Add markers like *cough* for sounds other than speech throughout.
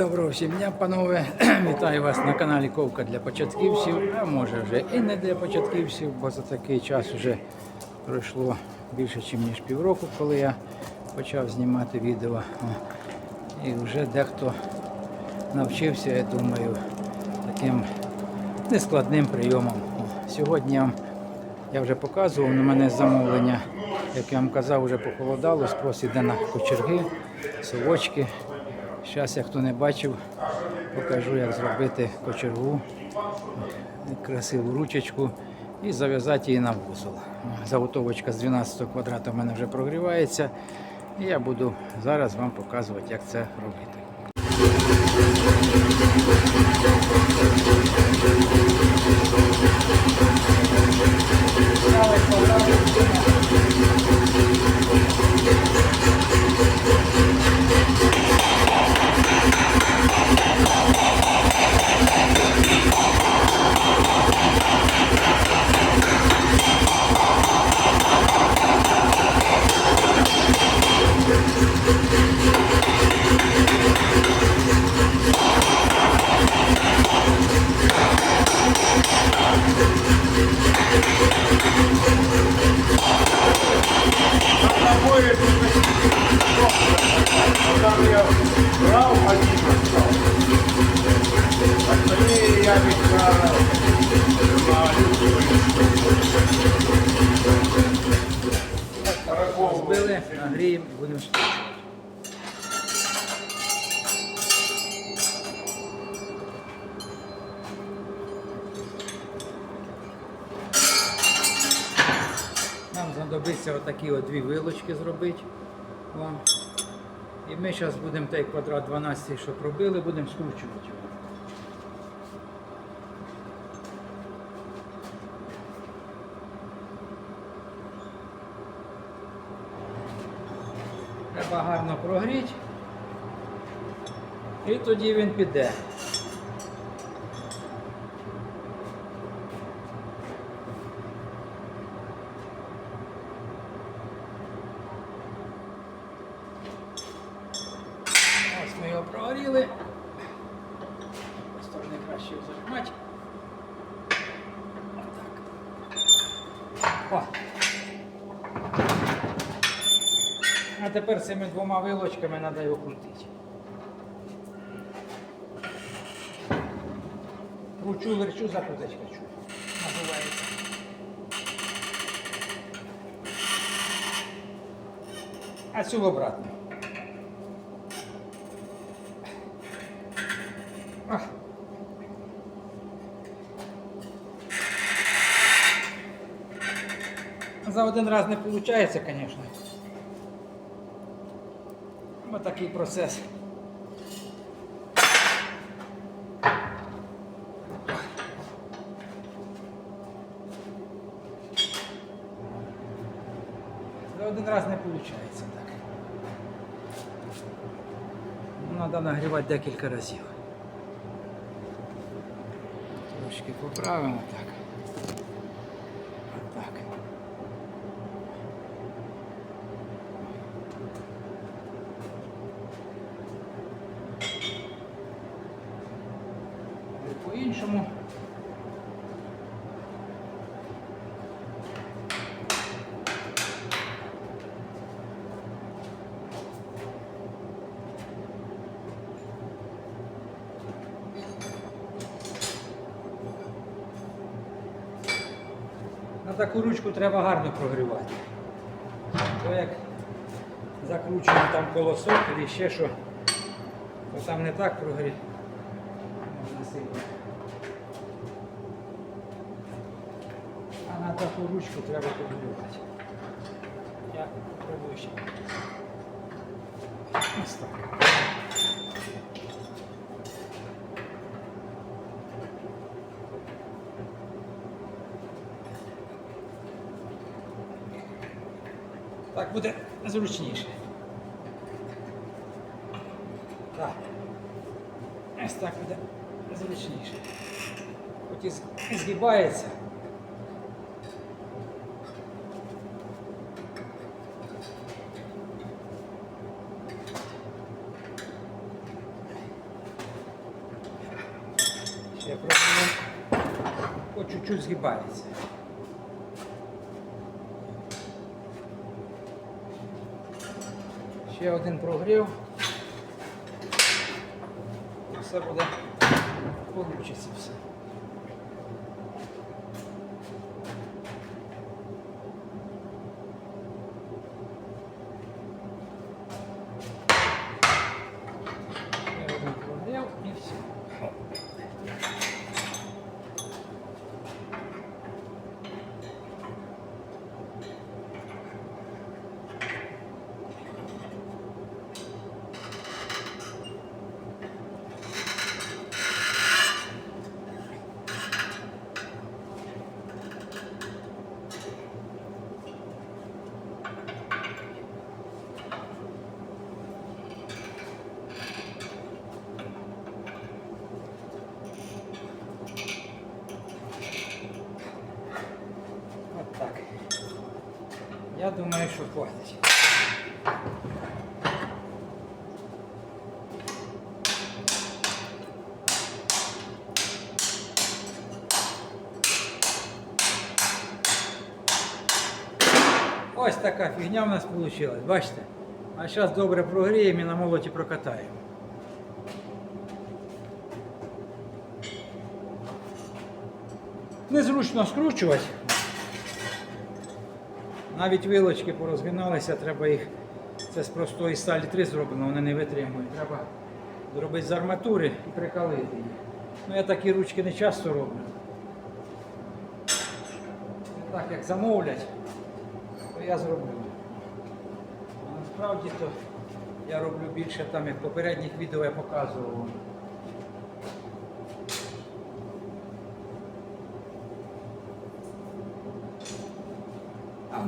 Доброго всім дня, панове. *clears throat* Вітаю вас на каналі Ковка для початківців, а може вже і не для початківців, бо за такий час вже пройшло більше, ніж півроку, коли я почав знімати відео. І вже дехто навчився, я думаю, таким нескладним прийомом. Сьогодні я вже показував на мене замовлення, як я вам казав, вже похолодало, спрос іде на кочерги, совочки. Зараз, як хто не бачив, покажу, як зробити кочергу, красиву ручечку і зав'язати її на вузол. Заготовочка з 12 квадрата в мене вже прогрівається. І я буду зараз вам показувати, як це робити. Там нагріємо і будемо скручувати. Нам знадобиться отакі от дві вилочки зробити. І ми зараз будемо той квадрат 12, що пробили, будемо скручувати його. Треба гарно прогріти. І тоді він піде. Ось ми його прогоріли. З сторони краще його зажимати. Отак. О. А тепер цими двома вилочками треба його крутити. Кручу, верчу, закрутить хочу. Називається. А цю обратно. Ах. За один раз не виходить, звісно. Такий процес. За один раз не виходить так. Треба нагрівати декілька разів. Трошки поправимо так. По-іншому. На таку ручку треба гарно прогрівати. То як закручено там колосок або ще що, то там не так прогріти. на таку ручку треба прогрівати. Я пробую ще. Ось так. Так буде зручніше. Так. Ось так буде зручніше. Хоч і з- і згибається. Чуть-чуть згибається. Ще один прогрів. Все буде получиться все. Я думаю, що хватить. Ось така фігня в нас вийшла, бачите? А зараз добре прогріємо і на молоті прокатаємо. Незручно скручувати. Навіть вилочки порозгиналися, треба їх. Це з простої сталі 3 зроблено, вони не витримують. Треба зробити з арматури і прикалити їх. Ну я такі ручки не часто роблю. Так як замовлять, то я зроблю. А насправді то я роблю більше там, як в попередніх відео я показував.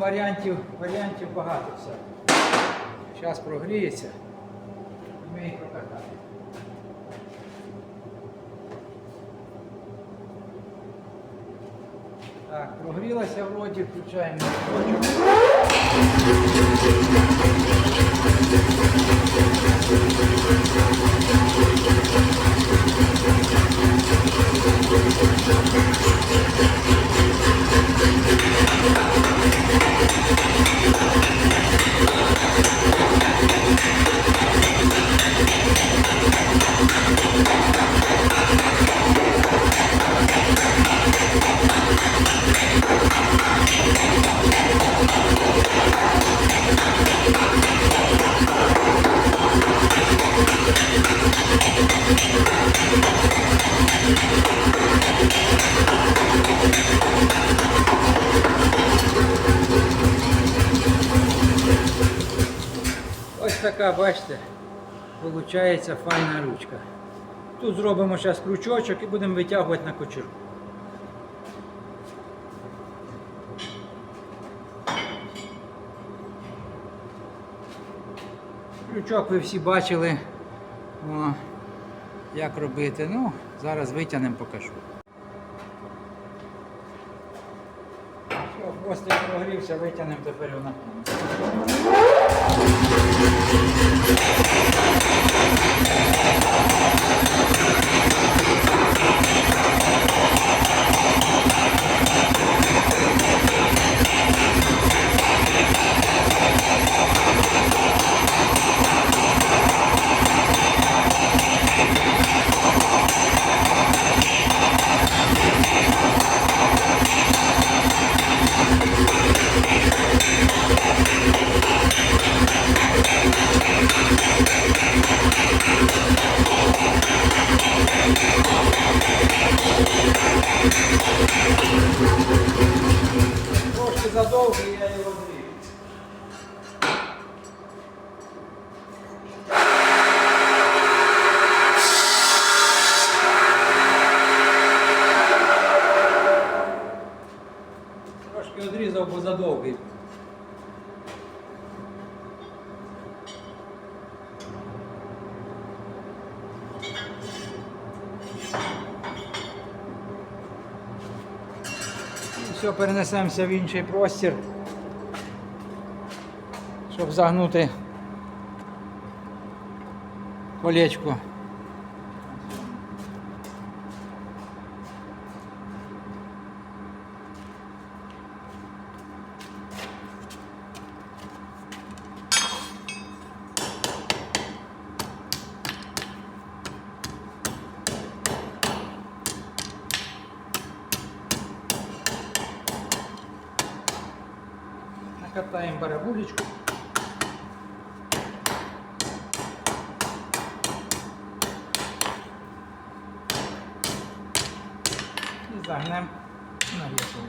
Варіантів, варіантів багато все. Зараз прогріється. і Ми їх прокатаємо. Так, прогрілася вроді, включаємо моточок. Ось така, бачите, виходить файна ручка. Тут зробимо зараз крючочок і будемо витягувати на кочергу. Крючок ви всі бачили, о, як робити. Ну, зараз витягнемо, покажу. Все, хвостик прогрівся, витягнемо тепер його на Трошки задовгий, я його дрію. Трошки одрізав, бо задовгий. І все, перенесемося в інший простір, щоб загнути колечко. Вертаємо барабулечку. І загнемо на вішалку.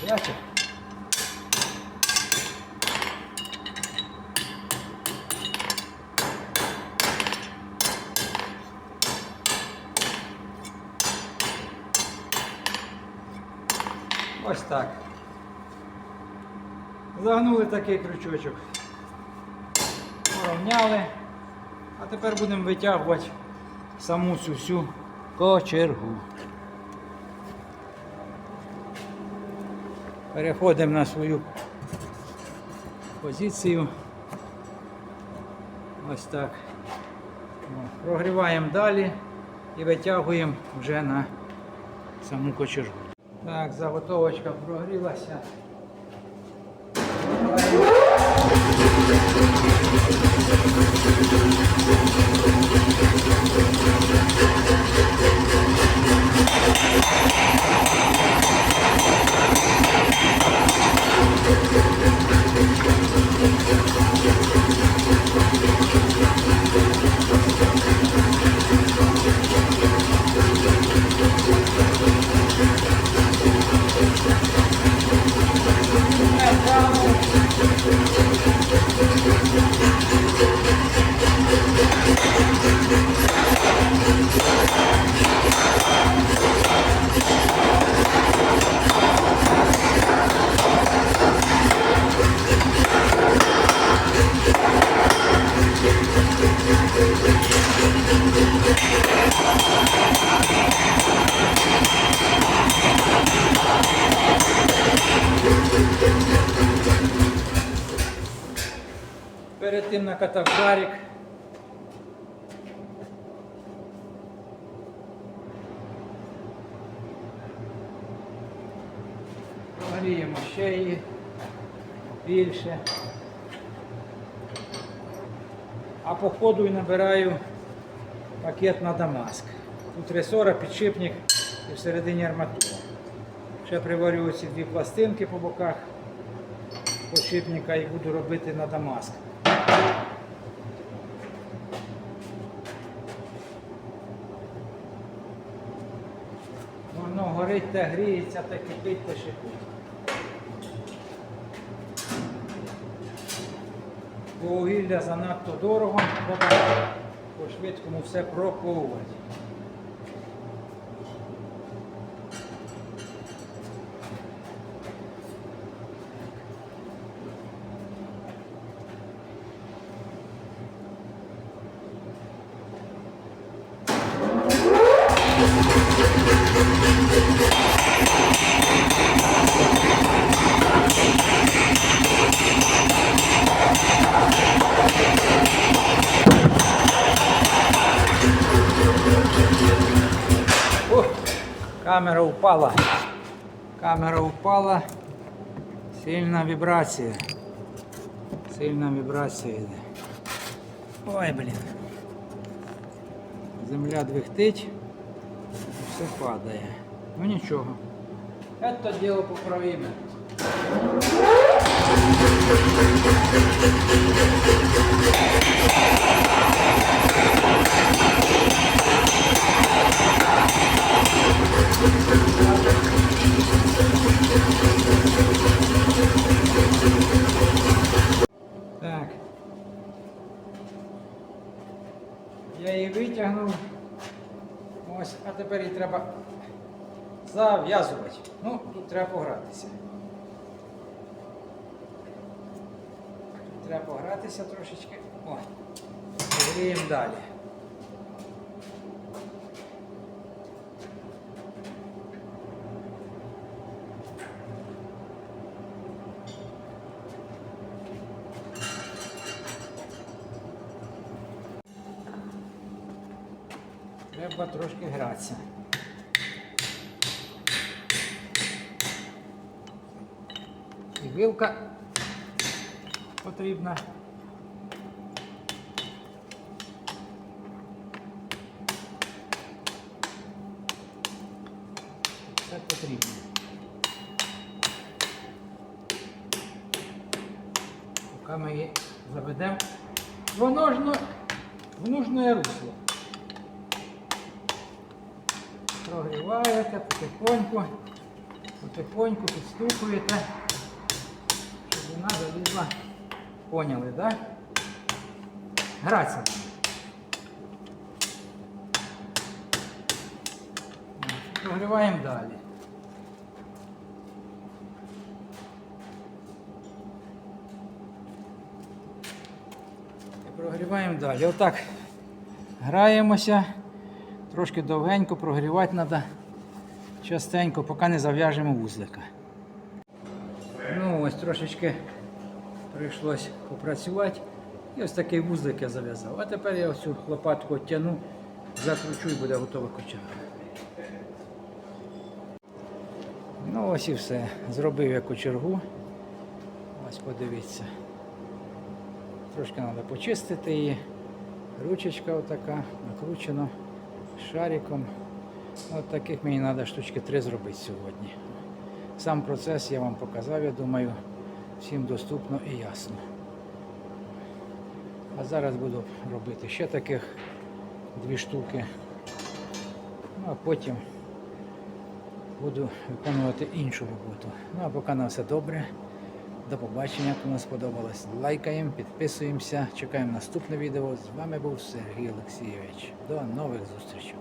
Гаряче. Ось так. Загнули такий крючочок. Порівняли. А тепер будемо витягувати саму цю всю кочергу. Переходимо на свою позицію. Ось так. Прогріваємо далі і витягуємо вже на саму кочергу. Так, заготовочка прогрілася. Перед тим накатав шарик. Прогріємо ще її більше. А по ходу і набираю пакет на Дамаск. Тут ресора, підшипник і всередині арматура. Ще приварюю ці дві пластинки по боках подшипника і буду робити на Дамаск. Воно горить та гріється, та кипить та шипить. Бо вугілля занадто дорого, треба по-швидкому все проковувати. Камера упала. Камера упала. Сильна вібрація. Сильна вібрація йде. Ой, блін. Земля двихтить, все падає. Ну нічого. Это дело поправимо. Так. Я її витягнув. Ось, а тепер її треба зав'язувати. Ну, тут треба погратися. Тут треба погратися трошечки. О, гріємо далі. Треба трошки гратися. І вилка потрібна. Це потрібно. Поки ми її заведемо в нужне русло. Прогріваєте потихоньку, потихоньку підстукуєте, щоб вона залізла. Поняли, так? Да? Грація. Прогріваємо далі. Прогріваємо далі. Отак граємося. Трошки довгенько прогрівати треба частенько, поки не зав'яжемо вузлика. Ну ось трошечки прийшлось попрацювати. І ось такий вузлик я зав'язав. А тепер я цю лопатку тягну, закручу і буде готова кочерга. Ну ось і все. Зробив я кочергу. Ось подивіться. Трошки треба почистити її. Ручечка отака, накручена шариком. От таких мені треба штучки три зробити сьогодні. Сам процес я вам показав, я думаю, всім доступно і ясно. А зараз буду робити ще таких дві штуки. Ну а потім буду виконувати іншу роботу. Ну а поки на все добре. До побачення, кому сподобалось. Лайкаємо, підписуємося, чекаємо наступне відео. З вами був Сергій Олексійович. До нових зустрічей.